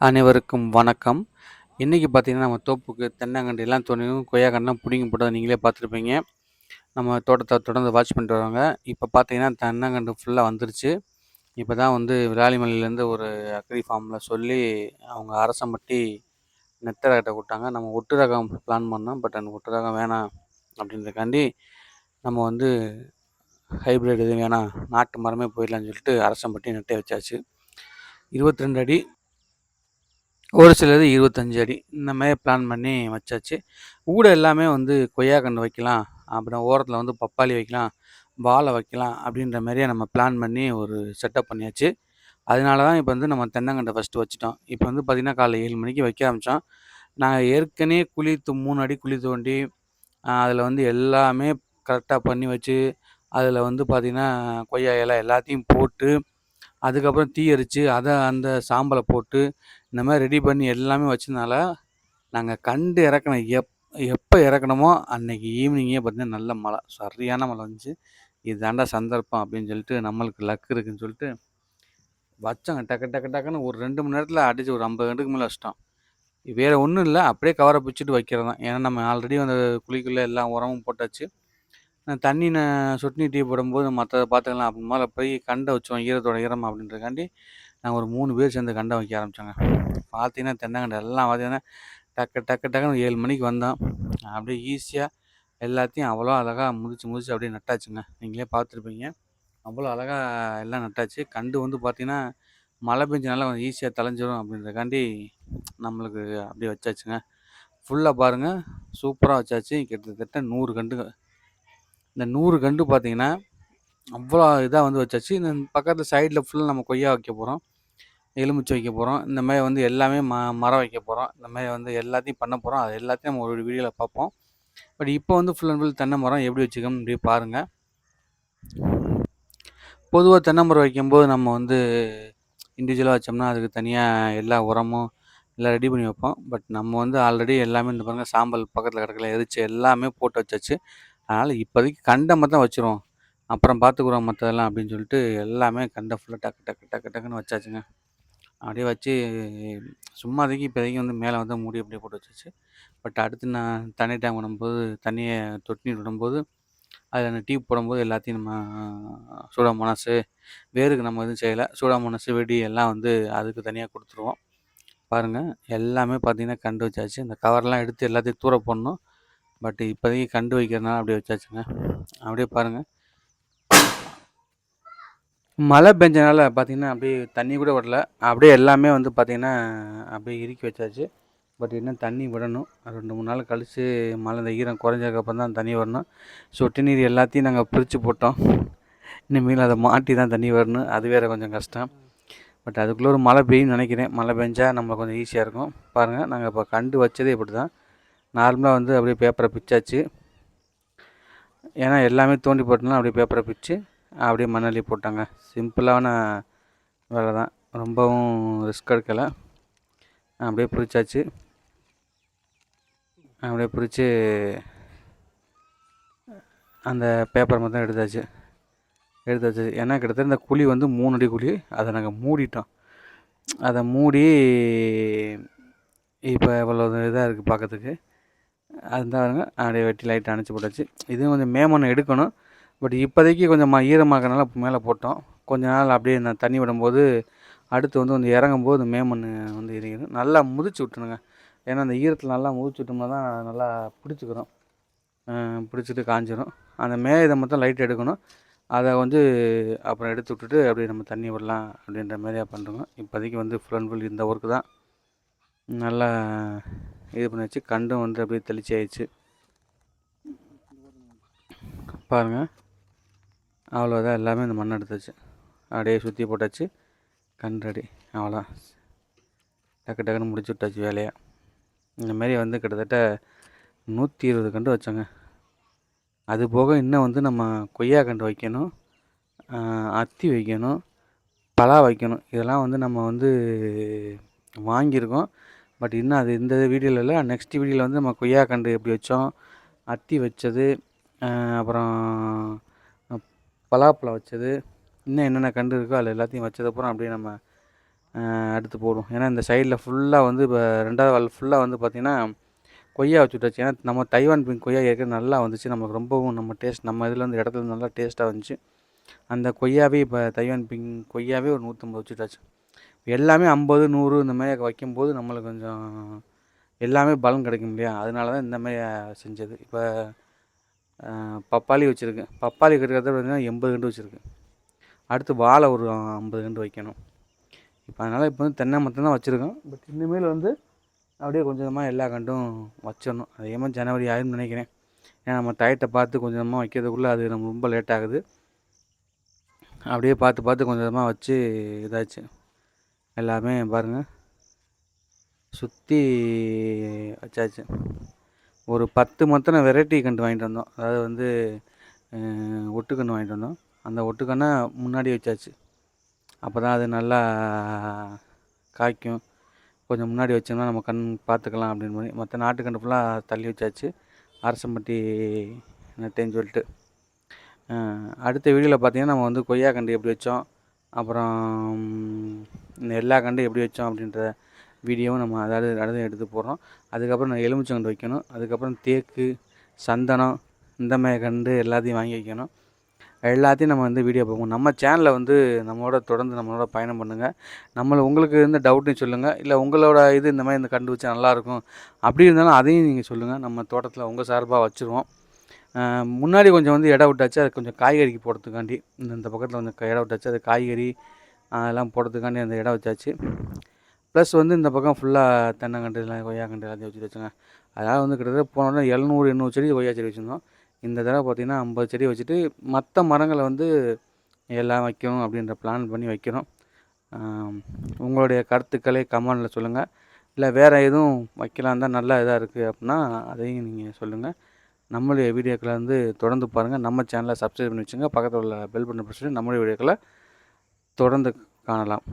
அனைவருக்கும் வணக்கம். இன்றைக்கி பார்த்தீங்கன்னா, நம்ம தோப்புக்கு தென்னங்கன்று எல்லாம் தோண்டியும் பிடிங்கி புடுங்கி நீங்களே பார்த்துருப்பீங்க. நம்ம தோட்டத்தை தொடர்ந்து வாட்ச் பண்ணிட்டு வருவாங்க இப்போ பார்த்தீங்கன்னா, தென்னங்கன்று ஃபுல்லாக வந்துருச்சு. இப்போ தான் வந்து விராலிமலையிலேருந்து ஒரு அக்ரி ஃபார்மில் சொல்லி, அவங்க அரசம்பட்டி நெத்த ரகத்த கொடுத்தாங்க நம்ம ஒட்டு ரகம் பிளான் பண்ணோம். பட் அந்த ஒட்டு ரகம் வேணாம் அப்படின்றதுக்காண்டி, நம்ம வந்து ஹைபிரிட் எதுவும் வேணாம், நாட்டு மரமே போயிடலான்னு சொல்லிட்டு அரசம்பட்டி நெட்டை வச்சாச்சு. 22 அடி ஒரு சிலது 25 அடி. இந்த மாரி பிளான் பண்ணி வச்சாச்சு. ஊட எல்லாமே வந்து கொய்யா கன்று வைக்கலாம், அப்புறம் ஓரத்தில் வந்து பப்பாளி வைக்கலாம், வாழை வைக்கலாம் அப்படின்ற மாதிரியே நம்ம பிளான் பண்ணி ஒரு செட்டப் பண்ணியாச்சு. அதனால தான் இப்போ வந்து நம்ம தென்னங்கண்டை ஃபஸ்ட்டு வச்சுட்டோம். இப்போ வந்து பார்த்திங்கன்னா காலைல ஏழு மணிக்கு வைக்க ஆரம்பித்தோம் நாங்கள் ஏற்கனவே குழி மூணு அடி குழி தோண்டி, அதில் வந்து எல்லாமே கரெக்டாக பண்ணி வச்சு, அதில் வந்து பார்த்திங்கன்னா கொய்யா இலை எல்லாத்தையும் போட்டு, அதுக்கப்புறம் தீ எரித்து அதை அந்த சாம்பலை போட்டு, இந்த மாதிரி ரெடி பண்ணி எல்லாமே வச்சதுனால, நாங்கள் கண்டு இறக்கணும் எப் எப்போ இறக்கணுமோ அன்னைக்கு ஈவினிங்கே பார்த்தீங்கன்னா, நல்ல மழை. சரியான மழை வந்துச்சு. இதுதாண்டா சந்தர்ப்பம் அப்படின்னு சொல்லிட்டு, நம்மளுக்கு லக் இருக்குன்னு சொல்லிட்டு, வச்சோங்க. டக்கு டக்கு டக்குன்னு ஒரு ரெண்டு மணி நேரத்தில் அடிச்சு ஒரு ஐம்பது கண்டுக்கு மேலே வச்சிட்டோம் வேறு ஒன்றும் இல்லை அப்படியே கவரை பிடிச்சிட்டு வைக்கிறது தான். ஏன்னா, நம்ம ஆல்ரெடி அந்த குழிக்குள்ளே எல்லா உரமும் போட்டாச்சு. தண்ணி ந சொட்டு நீர் டீ போடும்போது மற்றத பார்த்துக்கலாம் அப்படின்னு முதல்ல போய் கண்ட வச்சோம். ஈரத்தோட ஈரம் அப்படின்றதுக்காண்டி, நாங்கள் ஒரு மூணு பேர் சேர்ந்து கண்டை வைக்க ஆரம்பித்தோங்க பார்த்தீங்கன்னா, தென்னங்கண்டை எல்லாம் பார்த்தீங்கன்னா, டக்கு டக்கு டக்குன்னு ஏழு மணிக்கு வந்தோம். அப்படியே ஈஸியாக எல்லாத்தையும் அவ்வளோ அழகாக முதிச்சு முதிச்சு அப்படியே நட்டாச்சுங்க. நீங்களே பார்த்துருப்பீங்க. அவ்வளோ அழகாக எல்லாம் நட்டாச்சு. கண்டு வந்து பார்த்தீங்கன்னா, மழை பெஞ்சனால கொஞ்சம் ஈஸியாக தலைஞ்சிடும் அப்படின்றதுக்காண்டி, நம்மளுக்கு அப்படியே வச்சாச்சுங்க. ஃபுல்லாக பாருங்க, சூப்பராக வச்சாச்சு. கிட்டத்தட்ட நூறு கண்டு இந்த நூறு கண்டு பார்த்தீங்கன்னா, அவ்வளோ இதாக வந்து வச்சாச்சு. இந்த பக்கத்து சைடில் ஃபுல்லாக நம்ம கொய்யா வைக்க போகிறோம் எலுமிச்சை வைக்க போகிறோம் இந்த மாதிரி வந்து எல்லாமே ம மரம் வைக்க போகிறோம் இந்த மாதிரி வந்து எல்லாத்தையும் பண்ண போகிறோம் அது எல்லாத்தையும் நம்ம ஒரு வீடியோவில் பார்ப்போம். பட் இப்போ வந்து ஃபுல் அண்ட் ஃபுல் தென்னை மரம் எப்படி வச்சுக்கணும் அப்படி பாருங்கள் பொதுவாக தென்னை மரம் வைக்கும்போது நம்ம வந்து இண்டிவிஜுவலாக வச்சோம்னா, அதுக்கு தனியாக எல்லா உரமும் எல்லாம் ரெடி பண்ணி வைப்போம். பட் நம்ம வந்து ஆல்ரெடி எல்லாமே இந்த பாருங்கள் சாம்பல் பக்கத்தில் கிடக்கல எரிச்சு எல்லாமே போட்டு வச்சாச்சு. அதனால் இப்போதைக்கு கண்டை மட்டும் வச்சுருவோம். அப்புறம் பார்த்துக்குறோம் மற்றதெல்லாம் அப்படின்னு சொல்லிட்டு, எல்லாமே கண்டை ஃபுல்லாக டக்கு டக்கு டக்கு டக்குன்னு வச்சாச்சுங்க. அப்படியே வச்சு சும்மாதைக்கு இப்போதைக்கு வந்து மேலே வந்து மூடி அப்படியே போட்டு வச்சாச்சு. பட் அடுத்து நான் தண்ணி டேங்க் விடும்போது, தண்ணியை தொட்டி விடும்போது, அதில் அந்த டியூப் போடும்போது எல்லாத்தையும் நம்ம சூடோமோனாஸு, வேருக்கு நம்ம எதுவும் செய்யல. சூடோமோனாஸு, வெடி எல்லாம் வந்து அதுக்கு தனியாக கொடுத்துருவோம் பாருங்கள் எல்லாமே பார்த்திங்கன்னா கண்டு வச்சாச்சு. இந்த கவர்லாம் எடுத்து எல்லாத்தையும் தூர போடணும். பட் இப்போதைக்கு கண்டு வைக்கிறதுனால அப்படியே வச்சாச்சுங்க. அப்படியே பாருங்க. மழை பெஞ்சனால பார்த்தீங்கன்னா, அப்படியே தண்ணி கூட விடல. அப்படியே எல்லாமே வந்து பார்த்திங்கன்னா அப்படியே இறுக்கி வச்சாச்சு. பட் இன்னும் தண்ணி விடணும். 2, 3 நாள் கழிச்சு மழை இந்த ஈரம் குறைஞ்சதுக்கப்புறம் தான் தண்ணி வரணும். சொட்டு நீர் எல்லாத்தையும் நாங்கள் பிரித்து போட்டோம். இனிமேல் அதை மாட்டி தான் தண்ணி வரணும். அது வேற கொஞ்சம் கஷ்டம். பட் அதுக்குள்ளே ஒரு மழை பெய்யும்னு நினைக்கிறேன் மழை பெஞ்சால் நம்மளுக்கு கொஞ்சம் ஈஸியாக இருக்கும். பாருங்கள் நாங்கள் இப்போ கண்டு வச்சதே இப்படிதான். நார்மலாக வந்து அப்படியே பேப்பரை பிச்சாச்சு. ஏன்னா, எல்லாமே தோண்டி போட்டனால அப்படியே பேப்பரை பிச்சு, அப்படியே மண்ணள்ளி போட்டாங்க. சிம்பிளான வேலை தான். ரொம்பவும் ரிஸ்க் எடுக்கல. அப்படியே பிரிச்சாச்சு. அப்படியே பிரித்து அந்த பேப்பர் மட்டும் எடுத்தாச்சு. எடுத்து ஏன்னா, கிட்டத்தட்ட இந்த குழி வந்து மூணு அடி குழி. அதை நாங்கள் மூடிட்டோம். அதை மூடி இப்போ இவ்வளோ இதாக இருக்குது பார்க்கறதுக்கு. அதுதான் பாருங்க, அப்படியே வெட்டி லைட் அணைச்சி போட்டாச்சு. இதுவும் கொஞ்சம் மேமண்ண எடுக்கணும். பட் இப்போதைக்கு கொஞ்சம் மா ஈரமா இருக்கனால போட்டோம். கொஞ்ச நாள் அப்படியே நான் தண்ணி விடும்போது, அடுத்து வந்து வந்து இறங்கும்போது மேமண் வந்து இறங்கிரும். நல்லா முதிச்சு விட்டுருங்க. ஏன்னா, அந்த ஈரத்தில் நல்லா முதிச்சு விட்டோம்னா தான் நல்லா பிடிச்சிக்கிறோம் பிடிச்சிட்டு காஞ்சிடும் அந்த மே இதை மட்டும் லைட் எடுக்கணும். அதை வந்து அப்புறம் எடுத்து விட்டுட்டு, அப்படியே நம்ம தண்ணி விடலாம் அப்படின்ற மாதிரியாக பண்றோங்க. இப்போதைக்கு வந்து ஃபுல் அண்ட் ஃபுல் இந்த ஒர்க்கு தான். நல்லா இது பண்ணியாச்சு. கண்டும் வந்து அப்படியே தெளிச்சாயிருச்சு. பாருங்கள் அவ்வளோதான் எல்லாமே இந்த மண் எடுத்துச்சு அப்படியே சுற்றி போட்டாச்சு. கண் ரெடி. அவ்வளோ டக்கு டக்குன்னு முடிச்சு விட்டாச்சு வேலையை இந்த மாரி வந்து கிட்டத்தட்ட 120 கன்று வச்சோங்க. அது போக இன்னும் வந்து நம்ம கொய்யா கன்று வைக்கணும். அத்தி வைக்கணும். பலா வைக்கணும். இதெல்லாம் வந்து நம்ம வந்து வாங்கியிருக்கோம். பட் இன்னும் அது இந்த வீடியோவில் இல்லை. நெக்ஸ்ட் வீடியோவில் வந்து நம்ம கொய்யா கன்று எப்படி வச்சோம், அத்தி வச்சது, அப்புறம் பலாப்பழம் வச்சது, இன்னும் என்னென்ன கன்று இருக்கோ அதில் எல்லாத்தையும் வச்சதுக்கப்புறம் அப்படியே நம்ம அடுத்து போடுவோம். ஏன்னா இந்த சைடில் ஃபுல்லாக வந்து இப்போ ரெண்டாவது வால் ஃபுல்லாக வந்து பார்த்திங்கன்னா கொய்யா வச்சு விட்டாச்சு. ஏன்னா நம்ம தைவான் பிங்க் கொய்யா ஏற்கனவே நல்லா வந்துச்சு. நமக்கு ரொம்பவும் நம்ம டேஸ்ட் நம்ம இதில் வந்து இடத்துல நல்லா டேஸ்ட்டாக வந்துச்சு. அந்த கொய்யாவே இப்போ தைவான் பிங்க் கொய்யாவே ஒரு நூற்றம்பது வச்சுட்டாச்சு எல்லாமே ஐம்பது நூறு இந்த மாதிரி வைக்கும்போது நம்மளுக்கு கொஞ்சம் எல்லாமே பலன் கிடைக்கும் இல்லையா? அதனால தான் இந்த மாதிரி செஞ்சது. இப்போ பப்பாளி வச்சுருக்கேன் பப்பாளி கிட்டத்தட்ட பார்த்திங்கன்னா எண்பது கண்டு வச்சுருக்கு. அடுத்து வாழை ஒரு ஐம்பது கண்டு வைக்கணும். இப்போ அதனால் இப்போ வந்து தென்னை மரத்தை தான் வச்சுருக்கோம். பட் இனிமேல் வந்து அப்படியே கொஞ்சமாக எல்லா கண்டும் வச்சிடணும். அதே மாதிரி ஜனவரி ஆயிரும்னு நினைக்கிறேன். ஏன்னா நம்ம டயத்தை பார்த்து கொஞ்சம் கொஞ்சமாக வைக்கிறதுக்குள்ளே அது நம்ம ரொம்ப லேட் ஆகுது. அப்படியே பார்த்து பார்த்து கொஞ்சம் கொஞ்சமாக வச்சு இதாச்சு. எல்லாமே பாருங்கள் சுற்றி வச்சாச்சு. ஒரு பத்து மொத்தனை வெரைட்டி கன்று வாங்கிட்டு வந்தோம். அதாவது வந்து ஒட்டுக்கன்று வாங்கிட்டு வந்தோம். அந்த ஒட்டுக்கண்ணை முன்னாடி வச்சாச்சு. அப்போ தான் அது நல்லா காய்க்கும். கொஞ்சம் முன்னாடி வச்சோம்னா நம்ம கண் பார்த்துக்கலாம் அப்படின்னு பண்ணி மற்ற நாட்டுக்கன்று ஃபுல்லாக தள்ளி வச்சாச்சு. அரசம்பட்டி நட்டேன்னு சொல்லிட்டு. அடுத்த வீடியோவில் பார்த்தீங்கன்னா நம்ம வந்து கொய்யா கண்டு எப்படி வச்சோம். அப்புறம் இந்த எல்லா கண்டு எப்படி வச்சோம் அப்படின்ற வீடியோவும் நம்ம அதாவது அதாவது எடுத்து போடுறோம். அதுக்கப்புறம் நான் எலுமிச்சங்கண்டு வைக்கணும். அதுக்கப்புறம் தேக்கு சந்தனம் இந்த மாதிரி கண்டு எல்லாத்தையும் வாங்கி வைக்கணும். எல்லாத்தையும் நம்ம வந்து வீடியோ பார்ப்போம். நம்ம சேனலில் வந்து நம்மளோட தொடர்ந்து நம்மளோட பயணம் பண்ணுங்கள் நம்மளை உங்களுக்கு இருந்த டவுட்டையும் சொல்லுங்கள் இல்லை உங்களோட இது இந்த மாதிரி இந்த கண்டு வச்சா நல்லாயிருக்கும் அப்படி இருந்தாலும் அதையும் நீங்கள் சொல்லுங்கள் நம்ம தோட்டத்தில் உங்கள் சார்பாக வச்சுருவோம். முன்னாடி கொஞ்சம் வந்து இடம் விட்டாச்சு. அது கொஞ்சம் காய்கறிக்கு போடுறதுக்காண்டி. இந்த இந்த பக்கத்தில் கொஞ்சம் இடம் விட்டாச்சு. அது காய்கறி அதெல்லாம் போடுறதுக்காண்டி அந்த இடம் வச்சாச்சு. ப்ளஸ் வந்து இந்த பக்கம் ஃபுல்லாக தென்னங்கன்று எல்லாம் கொய்யாக்கன்று எல்லாத்தையும் வச்சுட்டு வச்சுங்க. அதாவது வந்து கிட்டத்தட்ட போனோன்னா எழுநூறு எண்ணூறு செடி கொய்யா செடி வச்சுருந்தோம். இந்த தடவை பார்த்திங்கன்னா ஐம்பது செடி வச்சுட்டு மற்ற மரங்களை வந்து எல்லாம் வைக்கணும் அப்படின்ற பிளான் பண்ணி வைக்கிறோம். உங்களுடைய கருத்துக்களை கமெண்டில் சொல்லுங்கள் இல்லை வேறு எதுவும் வைக்கலாம் தான் நல்லா இதாக இருக்குது அப்படின்னா அதையும் நீங்கள் சொல்லுங்கள் நம்மளுடைய வீடியோக்களை வந்து தொடர்ந்து பாருங்கள் நம்ம சேனலை சப்ஸ்கிரைப் பண்ணி வச்சுங்க. பக்கத்தில் உள்ள பெல் பட்டன் பிரச்சனை நம்மளுடைய வீடியோக்களை தொடர்ந்து காணலாம்.